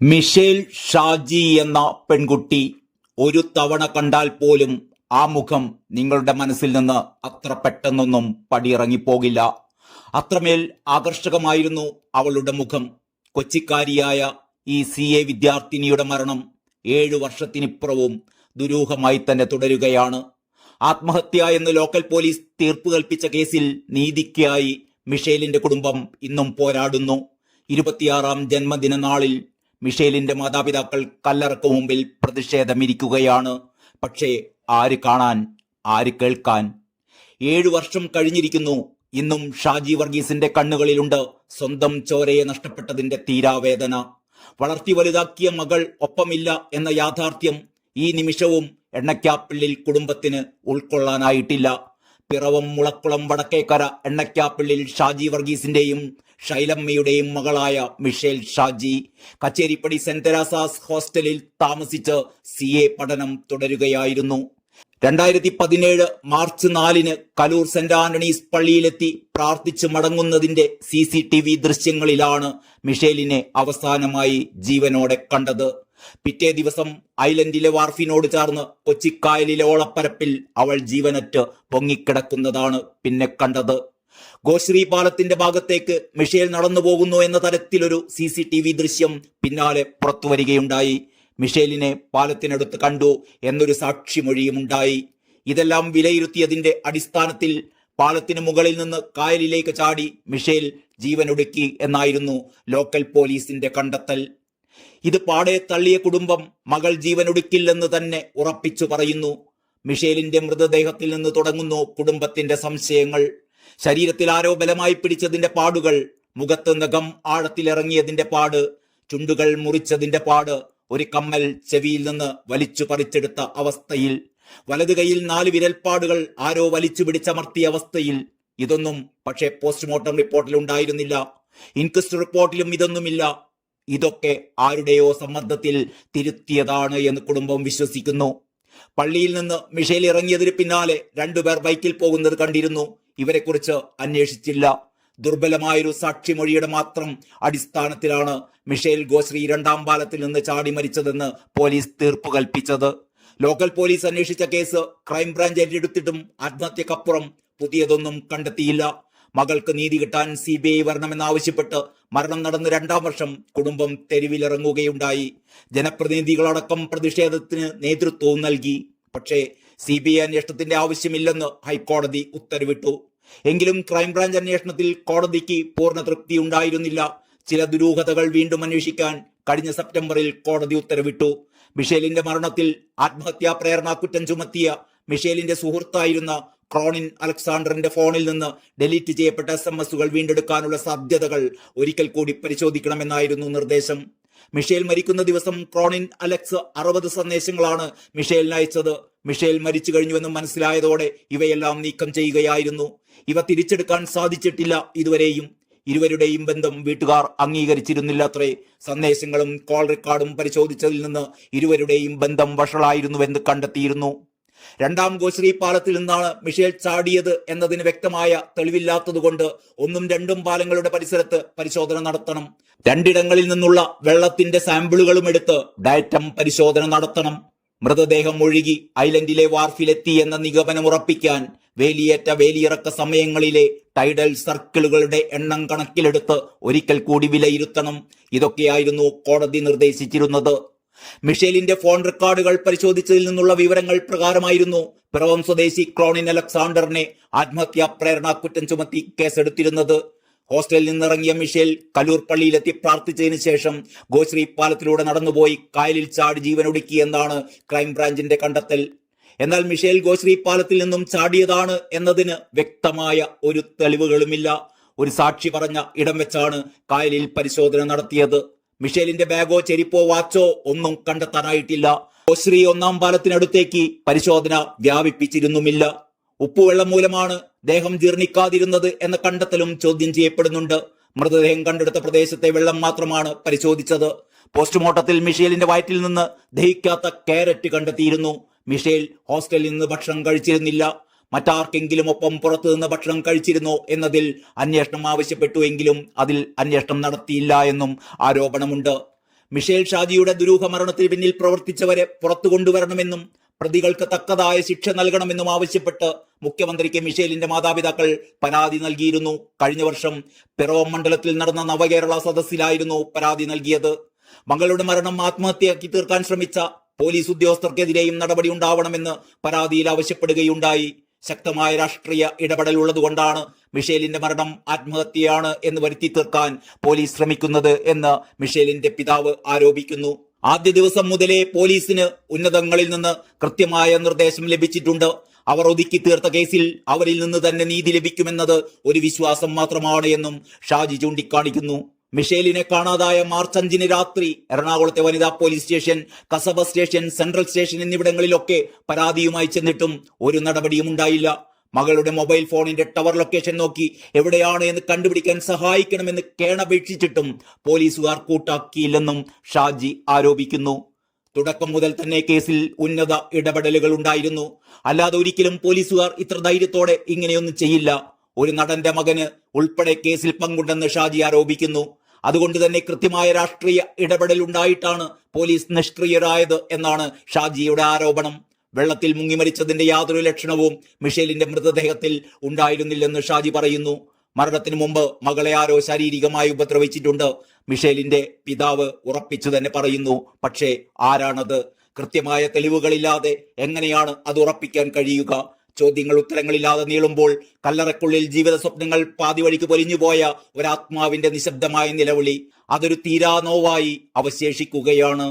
Michel Shaji എന്ന പെൺകുട്ടി ഒരു തവണ കണ്ടാൽ പോലും ആ മുഖം നിങ്ങളുടെ മനസ്സിൽ നിന്ന് അത്ര പെട്ടെന്നൊന്നും പടിയിറങ്ങിപ്പോകില്ല. അത്രമേൽ ആകർഷകമായിരുന്നു അവളുടെ മുഖം. കൊച്ചിക്കാരിയായ ഈ സി എ വിദ്യാർത്ഥിനിയുടെ മരണം ഏഴു വർഷത്തിനിപ്പുറവും ദുരൂഹമായി തന്നെ തുടരുകയാണ്. ആത്മഹത്യ എന്ന് ലോക്കൽ പോലീസ് തീർപ്പ് കൽപ്പിച്ച കേസിൽ നീതിക്കായി മിഷേലിന്റെ കുടുംബം ഇന്നും പോരാടുന്നു. ഇരുപത്തിയാറാം ജന്മദിന നാളിൽ മിഷേലിന്റെ മാതാപിതാക്കൾ കല്ലറക്ക് മുമ്പിൽ പ്രതിഷേധമിരിക്കുകയാണ്. പക്ഷേ ആര് കാണാൻ ആര് കേൾക്കാൻ? ഏഴു വർഷം കഴിഞ്ഞിരിക്കുന്നു. ഇന്നും ഷാജി വർഗീസിന്റെ കണ്ണുകളിലുണ്ട് സ്വന്തം ചോരയെ നഷ്ടപ്പെട്ടതിന്റെ തീരാവേദന. വളർത്തി വലുതാക്കിയ മകൾ ഒപ്പമില്ല എന്ന യാഥാർത്ഥ്യം ഈ നിമിഷവും എണ്ണക്കാപ്പിള്ളിൽ കുടുംബത്തിന് ഉൾക്കൊള്ളാനായിട്ടില്ല. പിറവം മുളക്കുളം വടക്കേക്കര എണ്ണക്കാപ്പിള്ളിൽ ഷാജി വർഗീസിന്റെയും ഷൈലമ്മയുടെയും മകളായ Michelle Shaji Kacheripady saint Teresa's ഹോസ്റ്റലിൽ താമസിച്ച് സി എ പഠനം തുടരുകയായിരുന്നു. രണ്ടായിരത്തി പതിനേഴ് മാർച്ച് നാലിന് കലൂർ സെന്റ് ആന്റണീസ് പള്ളിയിലെത്തി പ്രാർത്ഥിച്ചു മടങ്ങുന്നതിന്റെ സി സി ടി വി ദൃശ്യങ്ങളിലാണ് മിഷേലിനെ അവസാനമായി ജീവനോടെ കണ്ടത്. പിറ്റേ ദിവസം ഐലൻഡിലെ വാർഫിനോട് ചേർന്ന് കൊച്ചിക്കായലിലെ ഓളപ്പരപ്പിൽ അവൾ ജീവനറ്റ് പൊങ്ങിക്കിടക്കുന്നതാണ് പിന്നെ കണ്ടത്. ഗോശ്രീ പാലത്തിന്റെ ഭാഗത്തേക്ക് മിഷേൽ നടന്നു പോകുന്നു എന്ന തരത്തിലൊരു സി സി ടി വി ദൃശ്യം പിന്നാലെ പുറത്തു വരികയുണ്ടായി. മിഷേലിനെ പാലത്തിനടുത്ത് കണ്ടു എന്നൊരു സാക്ഷിമൊഴിയുമുണ്ടായി. ഇതെല്ലാം വിലയിരുത്തിയതിന്റെ അടിസ്ഥാനത്തിൽ പാലത്തിന് മുകളിൽ നിന്ന് കായലിലേക്ക് ചാടി മിഷേൽ ജീവനൊടുക്കി എന്നായിരുന്നു ലോക്കൽ പോലീസിന്റെ കണ്ടെത്തൽ. ഇത് പാടെ തള്ളിയ കുടുംബം മകൾ ജീവനൊടുക്കില്ലെന്ന് തന്നെ ഉറപ്പിച്ചു പറയുന്നു. മിഷേലിന്റെ മൃതദേഹത്തിൽ നിന്ന് തുടങ്ങുന്നു കുടുംബത്തിന്റെ സംശയങ്ങൾ. ശരീരത്തിൽ ആരോ ബലമായി പിടിച്ചതിന്റെ പാടുകൾ മുഖത്ത് നഖം ആഴത്തിലിറങ്ങിയതിന്റെ പാട് ചുണ്ടുകൾ മുറിച്ചതിന്റെ പാട് ഒരു കമ്മൽ ചെവിയിൽ നിന്ന് വലിച്ചു പറിച്ചെടുത്ത അവസ്ഥയിൽ വലതു കൈയിൽ നാല് വിരൽപ്പാടുകൾ ആരോ വലിച്ചു പിടിച്ചമർത്തിയ അവസ്ഥയിൽ. ഇതൊന്നും പക്ഷേ പോസ്റ്റ്മോർട്ടം റിപ്പോർട്ടിൽ ഉണ്ടായിരുന്നില്ല. ഇൻക്വസ്റ്റ് റിപ്പോർട്ടിലും ഇതൊന്നുമില്ല. ഇതൊക്കെ ആരുടെയോ സമ്മർദ്ദത്തിൽ തിരുത്തിയതാണ് എന്ന് കുടുംബം വിശ്വസിക്കുന്നു. പള്ളിയിൽ നിന്ന് മിഷേൽ ഇറങ്ങിയതിന് പിന്നാലെ രണ്ടുപേർ ബൈക്കിൽ പോകുന്നത് കണ്ടിരുന്നു. ഇവരെക്കുറിച്ച് അന്വേഷിച്ചില്ല. ദുർബലമായൊരു സാക്ഷിമൊഴിയുടെ മാത്രം അടിസ്ഥാനത്തിലാണ് മിഷേൽ ഗോശ്രീ രണ്ടാം പാലത്തിൽ നിന്ന് ചാടി മരിച്ചതെന്ന് പോലീസ് തീർപ്പ് കൽപ്പിച്ചത്. ലോക്കൽ പോലീസ് അന്വേഷിച്ച കേസ് ക്രൈംബ്രാഞ്ച് ഏറ്റെടുത്തിട്ടും ആത്മഹത്യക്കപ്പുറം പുതിയതൊന്നും കണ്ടെത്തിയില്ല. മകൾക്ക് നീതി കിട്ടാൻ സി ബി ഐ വരണമെന്നാവശ്യപ്പെട്ട് മരണം നടന്ന് രണ്ടാം വർഷം കുടുംബം തെരുവിലിറങ്ങുകയുണ്ടായി. ജനപ്രതിനിധികളടക്കം പ്രതിഷേധത്തിന് നേതൃത്വവും നൽകി. പക്ഷേ സി ബി ഐ അന്വേഷണത്തിന്റെ ആവശ്യമില്ലെന്ന് ഹൈക്കോടതി ഉത്തരവിട്ടു. എങ്കിലും ക്രൈംബ്രാഞ്ച് അന്വേഷണത്തിൽ കോടതിക്ക് പൂർണ തൃപ്തി ഉണ്ടായിരുന്നില്ല ചില ദുരൂഹതകൾ വീണ്ടും അന്വേഷിക്കാൻ കഴിഞ്ഞ സെപ്റ്റംബറിൽ കോടതി ഉത്തരവിട്ടു. മിഷേലിന്റെ മരണത്തിൽ ആത്മഹത്യാ പ്രേരണ കുറ്റം ചുമത്തിയ മിഷേലിന്റെ സുഹൃത്തായിരുന്ന ക്രോണിൻ അലക്സാണ്ടറിന്റെ ഫോണിൽ നിന്ന് ഡിലീറ്റ് ചെയ്യപ്പെട്ട എസ് എം എസുകൾ വീണ്ടെടുക്കാനുള്ള സാധ്യതകൾ ഒരിക്കൽ കൂടി പരിശോധിക്കണമെന്നായിരുന്നു നിർദ്ദേശം. മിഷേൽ മരിക്കുന്ന ദിവസം ക്രോണിൻ അലക്സ് അറുപത് സന്ദേശങ്ങളാണ് മിഷേലിന് അയച്ചത്. മിഷേൽ മരിച്ചു കഴിഞ്ഞുവെന്ന് മനസ്സിലായതോടെ ഇവയെല്ലാം നീക്കം ചെയ്യുകയായിരുന്നു. ഇവ തിരിച്ചെടുക്കാൻ സാധിച്ചിട്ടില്ല ഇതുവരെയും. ഇരുവരുടെയും ബന്ധം വീട്ടുകാർ അംഗീകരിച്ചിരുന്നില്ല അത്രേ സന്ദേശങ്ങളും കോൾ റെക്കോർഡും പരിശോധിച്ചതിൽ നിന്ന് ഇരുവരുടെയും ബന്ധം വഷളായിരുന്നുവെന്ന് കണ്ടെത്തിയിരുന്നു. രണ്ടാം ഗോശ്രീ പാലത്തിൽ നിന്നാണ് മിഷേൽ ചാടിയത് എന്നതിന് വ്യക്തമായ തെളിവില്ലാത്തതുകൊണ്ട് ഒന്നും രണ്ടും പാലങ്ങളുടെ പരിസരത്ത് പരിശോധന നടത്തണം. രണ്ടിടങ്ങളിൽ നിന്നുള്ള വെള്ളത്തിന്റെ സാമ്പിളുകളും എടുത്ത് ഡയറ്റം പരിശോധന നടത്തണം. മൃതദേഹം ഒഴുകി ഐലൻഡിലെ വാർഫിലെത്തി എന്ന നിഗമനം ഉറപ്പിക്കാൻ വേലിയേറ്റ വേലിയിറക്ക സമയങ്ങളിലെ ടൈഡൽ സർക്കിളുകളുടെ എണ്ണം കണക്കിലെടുത്ത് ഒരിക്കൽ കൂടി വിലയിരുത്തണം. ഇതൊക്കെയായിരുന്നു കോടതി നിർദ്ദേശിച്ചിരുന്നത്. മിഷേലിന്റെ ഫോൺ റെക്കോർഡുകൾ പരിശോധിച്ചതിൽ നിന്നുള്ള വിവരങ്ങൾ പ്രകാരമായിരുന്നു പിറവം സ്വദേശി ക്രോണിൻ അലക്സാണ്ടറിനെ ആത്മഹത്യാ പ്രേരണ കുറ്റം ചുമത്തി കേസെടുത്തിരുന്നത്. ഹോസ്റ്റലിൽ നിന്നിറങ്ങിയ മിഷേൽ കലൂർ പള്ളിയിലെത്തി പ്രാർത്ഥിച്ചതിന് ശേഷം ഗോശ്രീ പാലത്തിലൂടെ നടന്നുപോയി കായലിൽ ചാടി ജീവനൊടുക്കി എന്നാണ് ക്രൈംബ്രാഞ്ചിന്റെ കണ്ടെത്തൽ. എന്നാൽ മിഷേൽ ഗോശ്രീ പാലത്തിൽ നിന്നും ചാടിയതാണ് എന്നതിന് വ്യക്തമായ ഒരു തെളിവുകളുമില്ല. ഒരു സാക്ഷി പറഞ്ഞ ഇടം വെച്ചാണ് കായലിൽ പരിശോധന നടത്തിയത്. മിഷേലിന്റെ ബാഗോ ചെരിപ്പോ വാച്ചോ ഒന്നും കണ്ടെത്താനായിട്ടില്ല. ശ്രീ ഒന്നാം പാലത്തിനടുത്തേക്ക് പരിശോധന വ്യാപിപ്പിച്ചിരുന്നുമില്ല. ഉപ്പുവെള്ളം മൂലമാണ് ദേഹം ജീർണിക്കാതിരുന്നത് എന്ന കണ്ടെത്തലും ചോദ്യം ചെയ്യപ്പെടുന്നുണ്ട്. മൃതദേഹം കണ്ടെടുത്ത പ്രദേശത്തെ വെള്ളം മാത്രമാണ് പരിശോധിച്ചത്. പോസ്റ്റ്മോർട്ടത്തിൽ മിഷേലിന്റെ വയറ്റിൽ നിന്ന് ദഹിക്കാത്ത കാരറ്റ് കണ്ടെത്തിയിരുന്നു. മിഷേൽ ഹോസ്റ്റലിൽ നിന്ന് ഭക്ഷണം കഴിച്ചിരുന്നില്ല. മറ്റാർക്കെങ്കിലും ഒപ്പം പുറത്തു നിന്ന് ഭക്ഷണം കഴിച്ചിരുന്നോ എന്നതിൽ അന്വേഷണം ആവശ്യപ്പെട്ടു എങ്കിലും അതിൽ അന്വേഷണം നടത്തിയില്ല എന്നും ആരോപണമുണ്ട്. മിഷേൽ ഷാജിയുടെ ദുരൂഹ മരണത്തിന് പിന്നിൽ പ്രവർത്തിച്ചവരെ പുറത്തു കൊണ്ടുവരണമെന്നും പ്രതികൾക്ക് തക്കതായ ശിക്ഷ നൽകണമെന്നും ആവശ്യപ്പെട്ട് മുഖ്യമന്ത്രിക്ക് മിഷേലിന്റെ മാതാപിതാക്കൾ പരാതി നൽകിയിരുന്നു. കഴിഞ്ഞ വർഷം പിറവം മണ്ഡലത്തിൽ നടന്ന നവകേരള സദസ്സിലായിരുന്നു പരാതി നൽകിയത്. മകളുടെ മരണം ആത്മഹത്യയാക്കി തീർക്കാൻ ശ്രമിച്ച പോലീസ് ഉദ്യോഗസ്ഥർക്കെതിരെയും നടപടി ഉണ്ടാവണമെന്ന് പരാതിയിൽ ആവശ്യപ്പെടുകയുണ്ടായി. ശക്തമായ രാഷ്ട്രീയ ഇടപെടൽ ഉള്ളതുകൊണ്ടാണ് മിഷേലിന്റെ മരണം ആത്മഹത്യയാണ് എന്ന് വരുത്തി തീർക്കാൻ പോലീസ് ശ്രമിക്കുന്നത് എന്ന് മിഷേലിന്റെ പിതാവ് ആരോപിക്കുന്നു. ആദ്യ ദിവസം മുതലേ പോലീസിന് ഉന്നതങ്ങളിൽ നിന്ന് കൃത്യമായ നിർദ്ദേശം ലഭിച്ചിട്ടുണ്ട്. അവർ ഒതുക്കി തീർത്ത കേസിൽ അവരിൽ നിന്ന് തന്നെ നീതി ലഭിക്കുമെന്നത് ഒരു വിശ്വാസം മാത്രമാണ് എന്നും ഷാജി ചൂണ്ടിക്കാണിക്കുന്നു. മിഷേലിനെ കാണാതായ മാർച്ച് അഞ്ചിന് രാത്രി എറണാകുളത്തെ വനിതാ police station Kasaba station central station എന്നിവിടങ്ങളിലൊക്കെ പരാതിയുമായി ചെന്നിട്ടും ഒരു നടപടിയും ഉണ്ടായില്ല. മകളുടെ മൊബൈൽ ഫോണിന്റെ ടവർ ലൊക്കേഷൻ നോക്കി എവിടെയാണ് എന്ന് കണ്ടുപിടിക്കാൻ സഹായിക്കണമെന്ന് കേണപേക്ഷിച്ചിട്ടും പോലീസുകാർ കൂട്ടാക്കിയില്ലെന്നും ഷാജി ആരോപിക്കുന്നു. തുടക്കം മുതൽ തന്നെ കേസിൽ ഉന്നത ഇടപെടലുകൾ ഉണ്ടായിരുന്നു. അല്ലാതെ ഒരിക്കലും പോലീസുകാർ ഇത്ര ധൈര്യത്തോടെ ഇങ്ങനെയൊന്നും ചെയ്യില്ല. ഒരു നടന്റെ മകന് ഉൾപ്പെടെ കേസിൽ പങ്കുണ്ടെന്ന് ഷാജി ആരോപിക്കുന്നു. അതുകൊണ്ട് തന്നെ കൃത്യമായ രാഷ്ട്രീയ ഇടപെടൽ ഉണ്ടായിട്ടാണ് പോലീസ് നിഷ്ക്രിയരായത് എന്നാണ് ഷാജിയുടെ ആരോപണം. വെള്ളത്തിൽ മുങ്ങി മരിച്ചതിന്റെ യാതൊരു ലക്ഷണവും മിഷേലിന്റെ മൃതദേഹത്തിൽ ഉണ്ടായിരുന്നില്ലെന്ന് ഷാജി പറയുന്നു. മരണത്തിന് മുമ്പ് മകളെ ആരോ ശാരീരികമായി ഉപദ്രവിച്ചിട്ടുണ്ട്. മിഷേലിന്റെ പിതാവ് ഉറപ്പിച്ചു തന്നെ പറയുന്നു. പക്ഷേ ആരാണത്? കൃത്യമായ തെളിവുകളില്ലാതെ എങ്ങനെയാണ് അത് ഉറപ്പിക്കാൻ കഴിയുക? ചോദ്യങ്ങൾ ഉത്തരങ്ങളില്ലാതെ നീളുമ്പോൾ കല്ലറക്കുള്ളിൽ ജീവിത സ്വപ്നങ്ങൾ പാതി വഴിക്ക് പൊലിഞ്ഞുപോയ ഒരാത്മാവിന്റെ നിശബ്ദമായ നിലവിളി അതൊരു തീരാനോവായി അവശേഷിക്കുകയാണ്.